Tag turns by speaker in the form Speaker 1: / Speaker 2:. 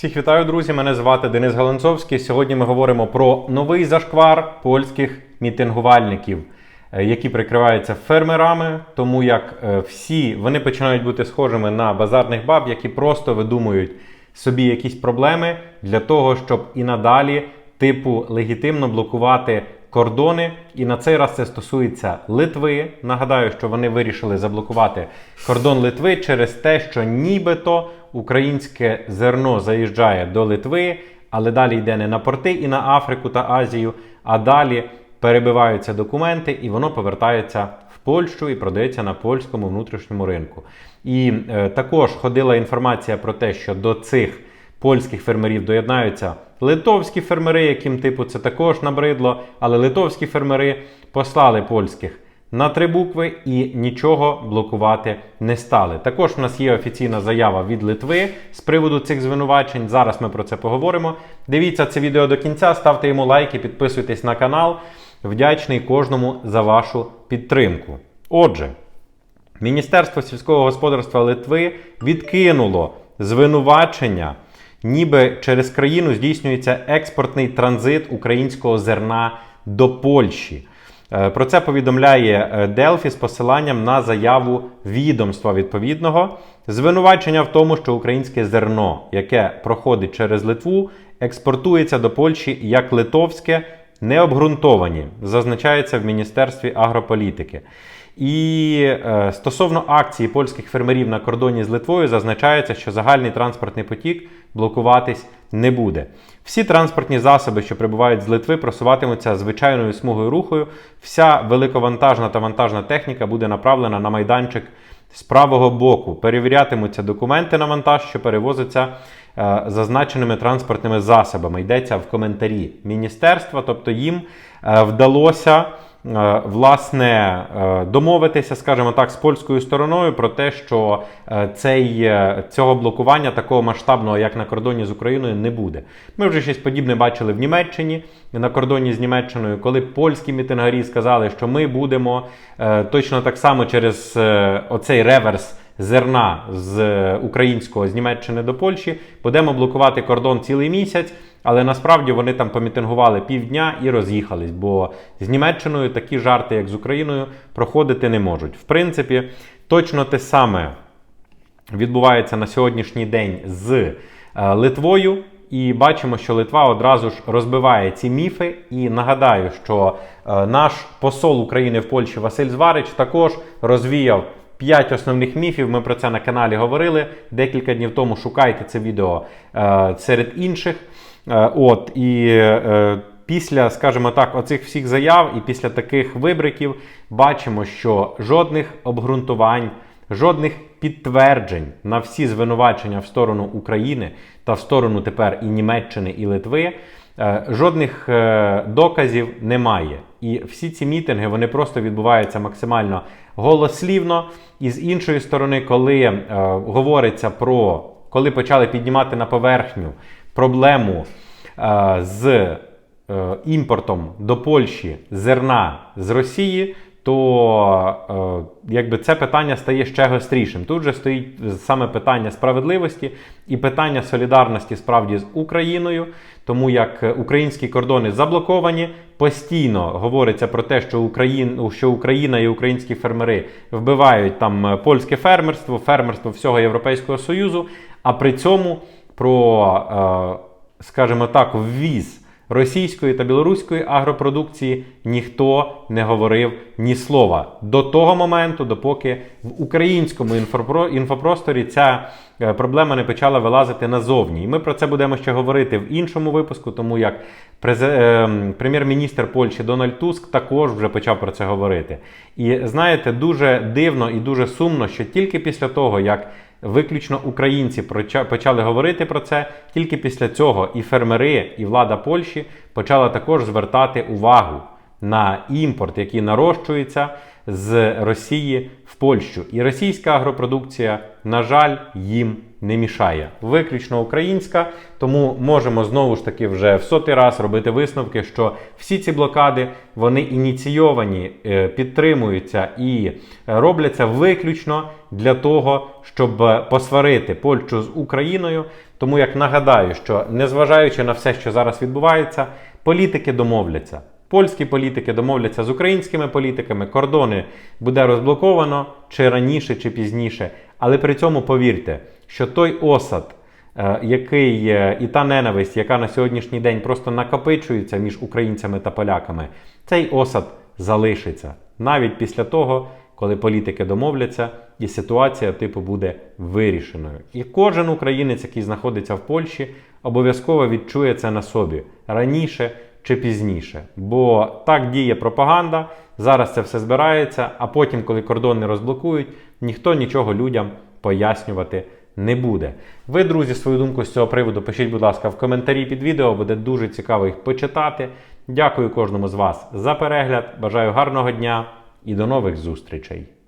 Speaker 1: Всіх вітаю, друзі! Мене звати Денис Галанцовський. Сьогодні ми говоримо про новий зашквар польських мітингувальників, е, які прикриваються фермерами, тому як е, всі вони починають бути схожими на базарних баб, які просто видумують собі якісь проблеми для того, щоб і надалі, типу, легітимно блокувати кордони. І на цей раз це стосується Литви. Нагадаю, що вони вирішили заблокувати кордон Литви через те, що нібито українське зерно заїжджає до Литви, але далі йде не на порти і на Африку та Азію, а далі перебиваються документи, і воно повертається в Польщу і продається на польському внутрішньому ринку. І е, також ходила інформація про те, що до цих польських фермерів доєднаються литовські фермери, яким типу це також набридло, але литовські фермери послали польських на три букви і нічого блокувати не стали. Також в нас є офіційна заява від Литви з приводу цих звинувачень. Зараз ми про це поговоримо. Дивіться це відео до кінця, ставте йому лайки, підписуйтесь на канал. Вдячний кожному за вашу підтримку. Отже. Міністерство сільського господарства Литви відкинуло звинувачення, ніби через країну здійснюється експортний транзит українського зерна до Польщі. Е, Про це повідомляє Делфі з посиланням на заяву відомства відповідного. Звинувачення в тому, що українське зерно, яке проходить через Литву, експортується до Польщі як литовське, необґрунтовані, зазначається в Міністерстві агрополітики. І е, стосовно акції польських фермерів на кордоні з Литвою зазначається, що загальний транспортний потік блокуватись не буде. Всі транспортні засоби, що прибувають з Литви, просуватимуться звичайною смугою рухою. Вся великовантажна та вантажна техніка буде направлена на майданчик з правого боку. Перевірятимуться документи на вантаж, що перевозиться е, зазначеними транспортними засобами. Йдеться в коментарі міністерства, тобто їм е, вдалося. Е, Власне, е, домовитися, скажімо так, з польською стороною про те, що е, цей, цього блокування такого масштабного, як на кордоні з Україною, не буде. Ми вже щось подібне бачили в Німеччині на кордоні з Німеччиною, коли польські мітингарі сказали, що ми будемо точно так само через оцей реверс зерна з українського з Німеччини до Польщі, будемо блокувати кордон цілий місяць. Але насправді вони там помітингували півдня і роз'їхались, бо з Німеччиною такі жарти, як з Україною, проходити не можуть. В принципі, точно те саме відбувається на сьогоднішній день з е, Литвою. І бачимо, що Литва одразу ж розбиває ці міфи. І нагадаю, що е, наш посол України в Польщі Василь Зварич також розвіяв п'ять основних міфів. Ми про це на каналі говорили декілька днів тому. Шукайте це відео е, серед інших. Е, От і е, після, скажімо так, оцих всіх заяв і після таких вибриків бачимо, що жодних обґрунтувань, жодних підтверджень на всі звинувачення в сторону України та в сторону тепер і Німеччини, і Литви. е, Жодних доказів немає. І всі ці мітинги вони просто відбуваються максимально голослівно. І з іншої сторони, коли е, говориться про коли почали піднімати на поверхню проблему е, з е, імпортом до Польщі зерна з Росії, то е, якби це питання стає ще гострішим. Тут же стоїть саме питання справедливості і питання солідарності справді з Україною, тому як українські кордони заблоковані. Постійно говориться про те, що Україна, що Україна і українські фермери вбивають там польське фермерство, фермерство всього Європейського Союзу. А при цьому про, е, скажімо так, ввіз російської та білоруської агропродукції ніхто не говорив ні слова до того моменту, допоки в українському інфопросторі ця е, проблема не почала вилазити назовні. І ми про це будемо ще говорити в іншому випуску, тому як е, прем'єр-міністр Польщі Дональд Туск також вже почав про це говорити. І знаєте, дуже дивно і дуже сумно, що тільки після того, як Виключно українці почали говорити про це. Тільки після цього і фермери, і влада Польщі почала також звертати увагу на імпорт, який нарощується з Росії в Польщу. І російська агропродукція, на жаль, їм не мішає. Виключно українська, тому можемо знову ж таки вже в сотий раз робити висновки, що всі ці блокади вони ініційовані, е, підтримуються і е, робляться виключно для того, щоб посварити Польщу з Україною Тому як нагадаю, що незважаючи на все, що зараз відбувається, політики домовляться. Польські політики домовляться з українськими політиками, кордони буде розблоковано чи раніше, чи пізніше. Але при цьому повірте, що той осад, е, який е, і та ненависть, яка на сьогоднішній день просто накопичується між українцями та поляками, цей осад залишиться навіть після того, коли політики домовляться, і ситуація типу буде вирішеною. І кожен українець, який знаходиться в Польщі, обов'язково відчує це на собі раніше чи пізніше. Бо так діє пропаганда. Зараз це все збирається, а потім, коли кордони розблокують, ніхто нічого людям пояснювати не буде. Ви, друзі, свою думку з цього приводу пишіть, будь ласка, в коментарі під відео, буде дуже цікаво їх почитати. Дякую кожному з вас за перегляд. Бажаю гарного дня і до нових зустрічей!